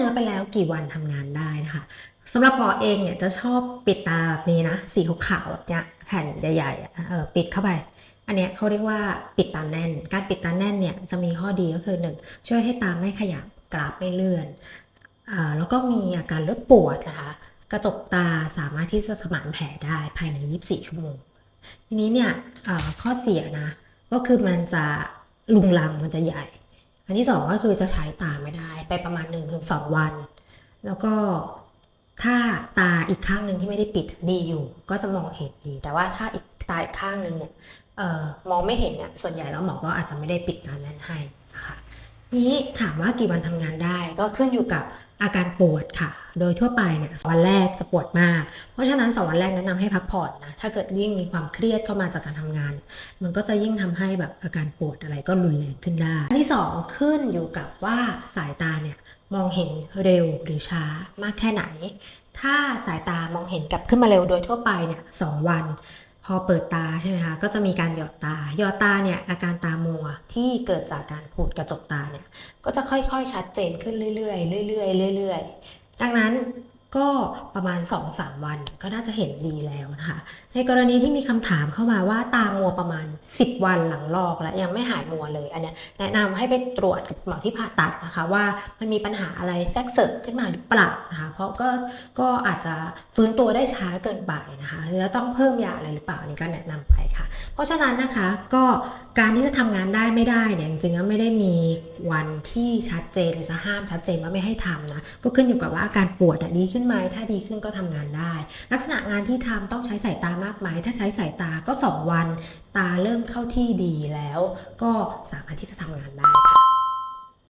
เนื้อไปแล้วกี่วันทำงานได้นะคะสำหรับหมอเองเนี่ยจะชอบปิดตาแบบนี้นะ สีขาวๆแบบเนี้ยแผ่นใหญ่ๆเออปิดเข้าไป อันเนี้ยเขาเรียกว่าปิดตาแน่น การปิดตาแน่นเนี่ยจะมีข้อดีก็คือหนึ่งช่วยให้ตาไม่ขยับกราฟไม่เลื่อนอ่าแล้วก็มีอาการลดปวดนะคะ กระจกตาสามารถที่จะสมานแผลได้ภายใน 24 ชั่วโมง ทีนี้เนี่ยข้อเสียนะก็คือมันจะลุงลังมันจะใหญ่ อันที่สองก็คือจะใช้ตาไม่ได้ ไปประมาณ 1-2 วัน แล้วก็ถ้าตาอีกข้างหนึ่งที่ไม่ได้ปิดดีอยู่ ก็จะมองเห็นดี แต่ว่าถ้าอีกตาอีกข้างหนึ่งเนี่ยออมองไม่เห็นเนี่ยส่วนใหญ่แล้วหมอก็อาจจะไม่ได้ปิดตานั้นให้ นี้ถามว่ากี่วันทำงานได้ ก็ขึ้นอยู่กับอาการปวดค่ะ โดยทั่วไปเนี่ยวันแรกจะปวดมาก เพราะฉะนั้นสองวันแรกแนะนำให้พักผ่อนนะ ถ้าเกิดยิ่งมีความเครียดเข้ามาจากการทำงาน มันก็จะยิ่งทำให้แบบอาการปวดอะไรก็รุนแรงขึ้นได้ อันที่สองขึ้นอยู่กับว่าสายตาเนี่ยมองเห็นเร็วหรือช้ามากแค่ไหน ถ้าสายตามองเห็นกลับขึ้นมาเร็วโดยทั่วไปเนี่ยสองวัน อเปิดตาใช่ไหมคะก็จะมีการหยอดตาหยอดตาเนี่ยอาการตามัวที่เกิดจากการขูดกระจกตาเนี่ยก็จะค่อยๆชัดเจนขึ้นเรื่อยๆเรื่อยๆเรื่อยๆดังนั้น ก็ประมาณ 2-3 วันก็น่าจะเห็นดีแล้วนะคะ ในกรณีที่มีคำถามเข้ามาว่าตามัวประมาณ 10 วันหลังลอกแล้วยังไม่หายมัวเลย อันเนี้ยแนะนำให้ไปตรวจกับหมอที่ผ่าตัดนะคะ ว่ามันมีปัญหาอะไรแทรกเสริมขึ้นมาหรือเปล่านะคะ เพราะก็ก็อาจจะฟื้นตัวได้ช้าเกินไปนะคะหรือต้องเพิ่มยาอะไรหรือเปล่าอันนี้ก็แนะนำไปค่ะ เพราะฉะนั้นนะคะก็ การที่จะทำงานได้ไม่ได้เนี่ยจริงๆก็ไม่ได้มีวันที่ชัดเจนหรือจะห้ามชัดเจนว่าไม่ให้ทำนะก็ขึ้นอยู่กับว่าอาการปวดดีขึ้นไหมถ้าดีขึ้นก็ทำงานได้ ลักษณะงานที่ทำต้องใช้สายตามากไหมถ้าใช้สายตาก็ 2 วัน ตาเริ่มเข้าที่ดีแล้ว ก็สามารถที่จะทำงานได้ค่ะ